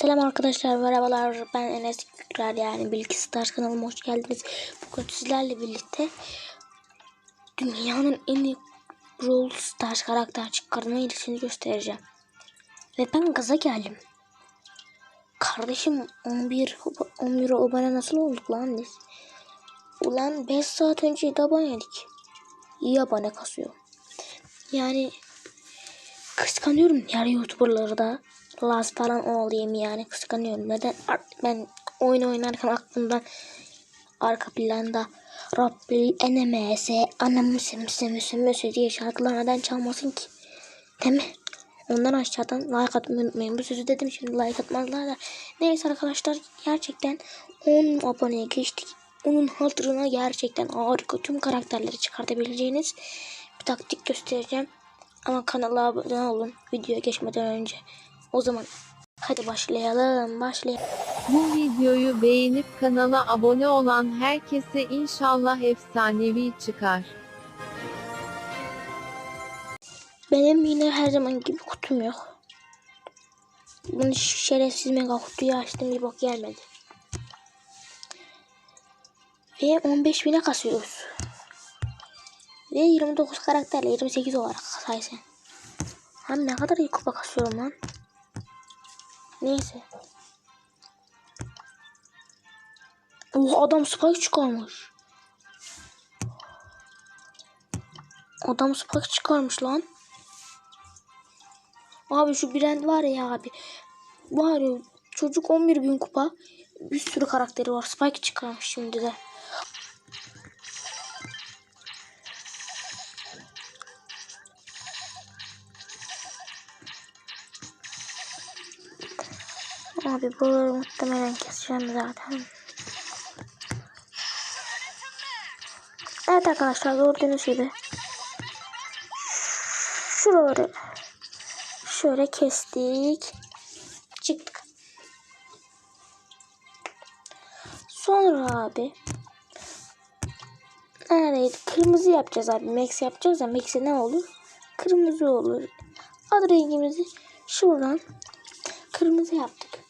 Selam arkadaşlar, merhabalar. Ben Enes Kükrer yani Bilgi Stars kanalıma hoş geldiniz. Bugün sizlerle birlikte dünyanın en iyi Brawl karakter çıkarma ilisini göstereceğim. Ve ben gaza geldim. Kardeşim 11 11 abone nasıl olduk lan biz? Ulan 5 saat önce 7 aboneydik. İyi abone kasıyor. Yani kıskanıyorum diğer youtuberları da. Laz falan olayım yani kıskanıyorum. Neden? Ben oyun oynarken aklımdan arka planda Rabbil enemese anamı semse müse müse diye şarkılar neden çalmasın ki? Değil mi? Ondan aşağıdan like atmayı unutmayın. Bu sözü dedim şimdi like atmazlar da. Neyse arkadaşlar gerçekten 10 aboneye geçtik. Onun hatırına gerçekten harika tüm karakterleri çıkartabileceğiniz bir taktik göstereceğim. Ama kanala abone olun videoya geçmeden önce. O zaman hadi başlayalım başlayalım. Bu videoyu beğenip kanala abone olan herkese inşallah efsanevi çıkar. Benim yine her zaman gibi kutum yok. Bunu şerefsiz mega kutuyu açtım bir bak gelmedi. Ve 15 bine kasıyoruz. Ve 29 karakterle 28 olarak saysen. Hem ne kadar iyi kupa kasıyorum lan. Neyse. Oha adam spike çıkarmış. Adam spike çıkarmış lan. Abi şu Brand var ya abi. Var ya çocuk 11 bin kupa. Bir sürü karakteri var. Spike çıkarmış şimdi de. Abi buraları muhtemelen keseceğim zaten. Evet arkadaşlar gördüğünüz gibi. Şuraları şöyle kestik. Çıktık. Sonra abi neredeydi? Kırmızı yapacağız abi. Max yapacağız ya. Max'e ne olur? Kırmızı olur. Adı rengimizi şuradan kırmızı yaptık.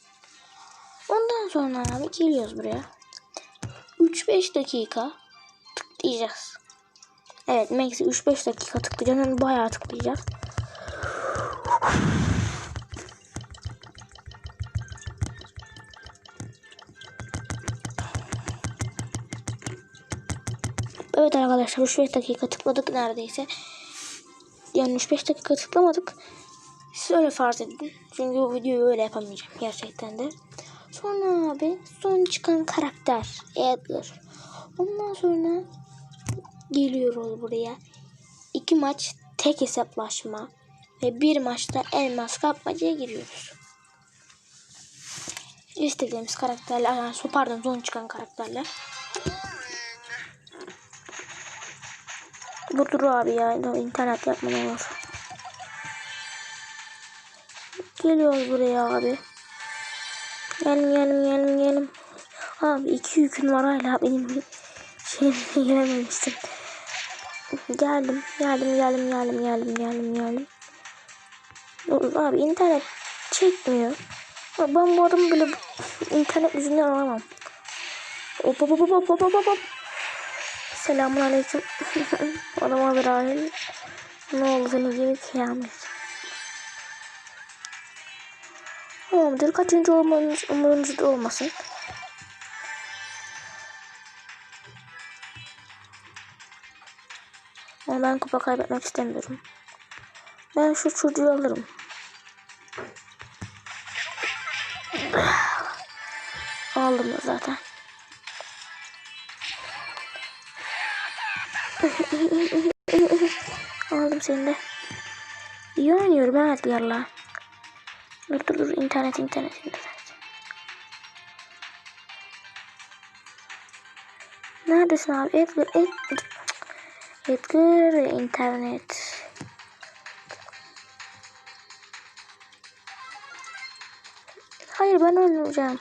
Ondan sonra abi geliyoruz buraya. 3-5 dakika tıklayacağız. Evet Max'i 3-5 dakika tıklayacağız. Yani bayağı tıklayacağız. Evet arkadaşlar 3-5 dakika tıkladık neredeyse. Yani 3-5 dakika tıklamadık. Siz öyle farz edin. Çünkü bu videoyu öyle yapamayacağım gerçekten de. Sonra abi son çıkan karakter Edgar. Ondan sonra geliyoruz buraya. İki maç tek hesaplaşma ve bir maçta elmas kapmacaya giriyoruz. İstediğimiz karakterler, pardon son çıkan karakterler. Dur dur abi ya internet yapmam olur. Geliyoruz buraya abi. Gelin gelin gelin gelin. Abi iki yükün var hala benim şeyime girememiştim. Geldim geldim geldim geldim geldim geldim geldim. Abi internet çekmiyor. Ben bu adamı bile internet yüzünden alamam. Hop hop hop hop hop hop hop. Selamun aleyküm. Adam abi rahil. Ne oldu senin gibi kıyamet. Tamamdır. Kaçıncı olmanız umurunuzda olmasın. Ama ben kupa kaybetmek istemiyorum. Ben şu çocuğu alırım. Aldım da zaten. Aldım seni de. İyi oynuyorum evet yarla. Dur dur dur internet internet internet. Neredesin abi? Edgar Edgar. Edgar internet. Hayır ben öldüreceğim.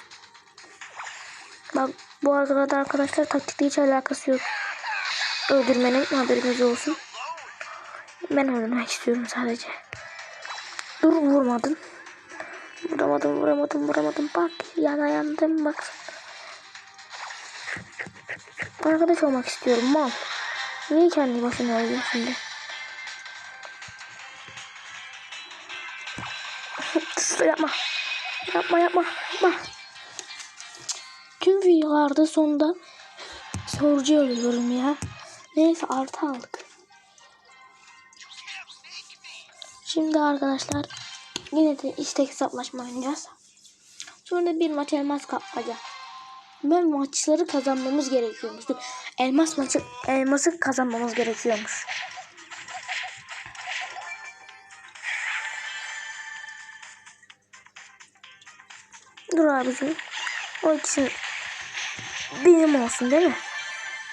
Bak bu arada arkadaşlar taktikle hiç alakası yok. Öldürmenin haberiniz olsun. Ben öldürmek istiyorum sadece. Dur vurmadın. Vuramadım vuramadım vuramadım. Bak yana yandım bak. Arkadaş olmak istiyorum mal. Niye kendi başına öldün şimdi? Yapma. Yapma yapma yapma. Tüm videolarda sonunda sorucu ölüyorum ya. Neyse artı aldık. Şimdi arkadaşlar yine de istek hesaplaşma oynayacağız. Sonra bir maç elmas kapmaca. Ve maçları kazanmamız gerekiyormuş. Elmas maçı elması kazanmamız gerekiyormuş. Dur abicim. O ikisi benim olsun değil mi?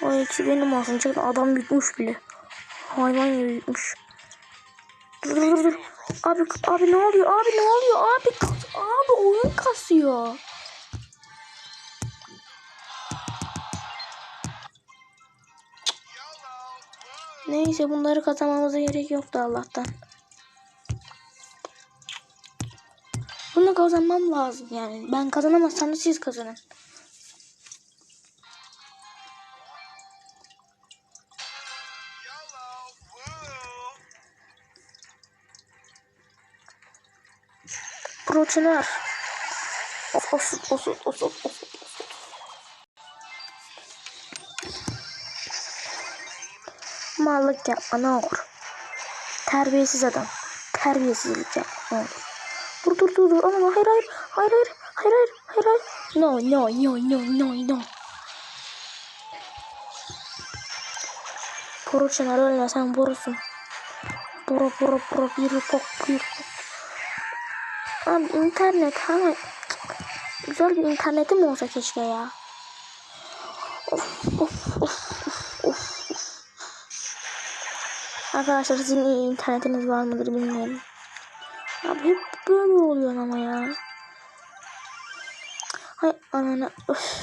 O ikisi benim olsun. Çünkü adam yutmuş bile. Hayvan gibi yutmuş. Dur dur dur. Abi abi ne oluyor? Abi ne oluyor? Abi abi oyun kasıyor. Neyse bunları kazanmamıza gerek yoktu Allah'tan. Bunu kazanmam lazım yani. Ben kazanamazsam da siz kazanın. Proteiner. Of of of of of of of. Mallık yapma ne olur. Terbiyesiz adam. Terbiyesizlik yapma ne olur. Dur dur dur dur ama hayır hayır hayır hayır hayır hayır hayır hayır. No no no no no no. Boru çınar ölme sen borusun. Boru boru boru bir bok bir bok. Abi internet hani güzel bir internetim olsa keşke ya. Of of of of of. Arkadaşlar sizin iyi internetiniz var mıdır bilmiyorum. Abi hep böyle oluyor ama ya. Hay anana. Öf.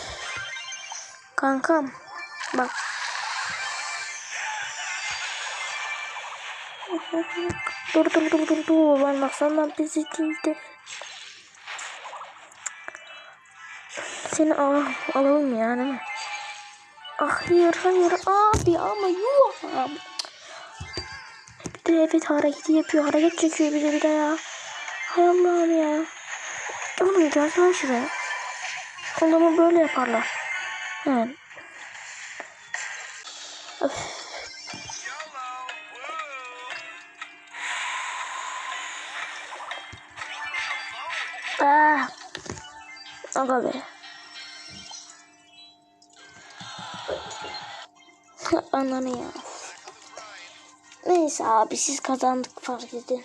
Kankam bak. Dur dur dur dur dur. Ben baksana bizi değildi. Seni al alalım ya değil mi? Ah hayır hayır abi ama yuh abi. Bir de evet hareketi yapıyor. Hareket çekiyor bize bir de ya. Hay Allah'ım ya. Oğlum gelsene şuraya. Adamı böyle yaparlar. Evet. Öf. Aga be. Ananı ya. Neyse abi siz kazandık fark edin.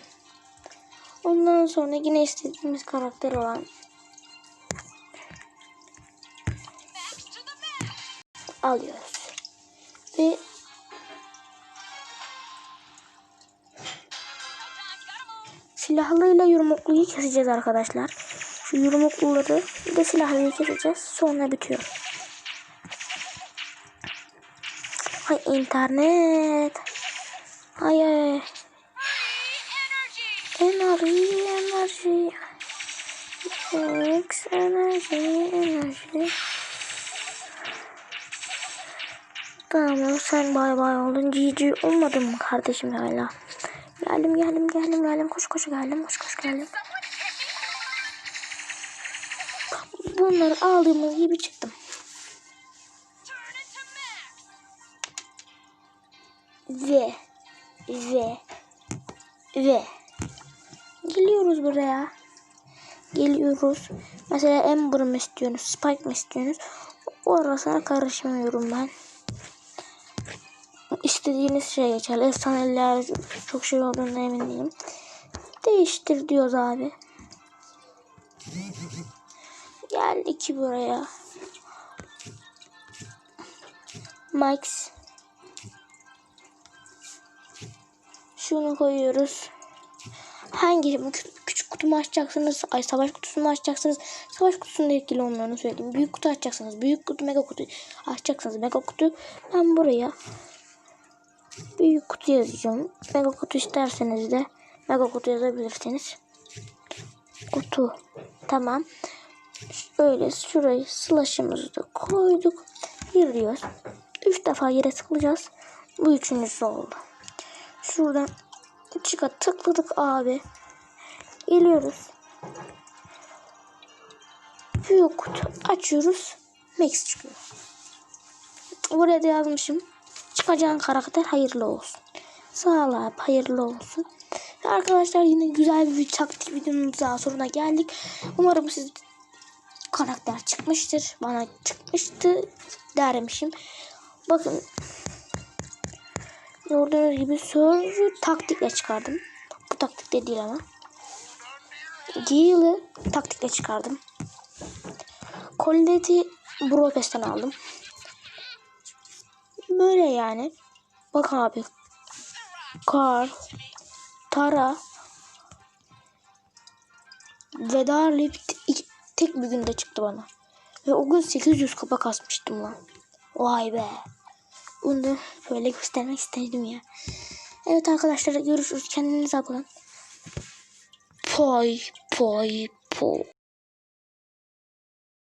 Ondan sonra yine istediğimiz karakter olan alıyoruz. Ve silahlıyla yumrukluyu keseceğiz arkadaşlar. Şu yumrukluları bir de silahlıyı keseceğiz. Sonra bitiyor. Hay internet. Hay ay. Enerji, enerji. X, enerji, enerji. Tamam sen bay bay oldun. GG olmadın mı kardeşim hala? Geldim geldim geldim geldim. Koş koş geldim. Koş koş geldim. Bunları aldığımız gibi çıktım. Ve ve ve geliyoruz buraya. Geliyoruz. Mesela Ember mı istiyorsunuz? Spike mi istiyorsunuz? Orasına karışmıyorum ben. İstediğiniz şey geçer. Efsaneler çok şey olduğuna emin değilim. Değiştir diyoruz abi. Geldik buraya. Max. Şunu koyuyoruz. Hangi bu kü- küçük kutumu açacaksınız? Ay savaş kutusunu açacaksınız. Savaş kutusunda ilgili olmayanı söyleyeyim. Büyük kutu açacaksınız. Büyük kutu, mega kutu açacaksınız. Mega kutu. Ben buraya büyük kutu yazacağım. Mega kutu isterseniz de mega kutu yazabilirsiniz. Kutu. Tamam. Öyle şurayı slash'ımızı da koyduk. Giriyoruz. Üç defa yere tıklayacağız. Bu üçüncüsü oldu. Şuradan çıka tıkladık abi. Geliyoruz. Büyük kutu açıyoruz. Max çıkıyor. Buraya da yazmışım. Çıkacağın karakter hayırlı olsun. Sağ ol abi hayırlı olsun. Arkadaşlar yine güzel bir taktik videomuz daha sonuna geldik. Umarım siz karakter çıkmıştır. Bana çıkmıştı dermişim. Bakın gördüğünüz gibi sözcü taktikle çıkardım. Bu taktikle değil ama. Gale'ı taktikle çıkardım. Colette'i Brofest'ten aldım. Böyle yani. Bak abi. Kar. Tara. Ve Darlip tek bir günde çıktı bana. Ve o gün 800 kupa kasmıştım lan. Vay be. Bunu da böyle göstermek istedim ya. Evet arkadaşlar görüşürüz. Kendinize bakın. Poy poy poy.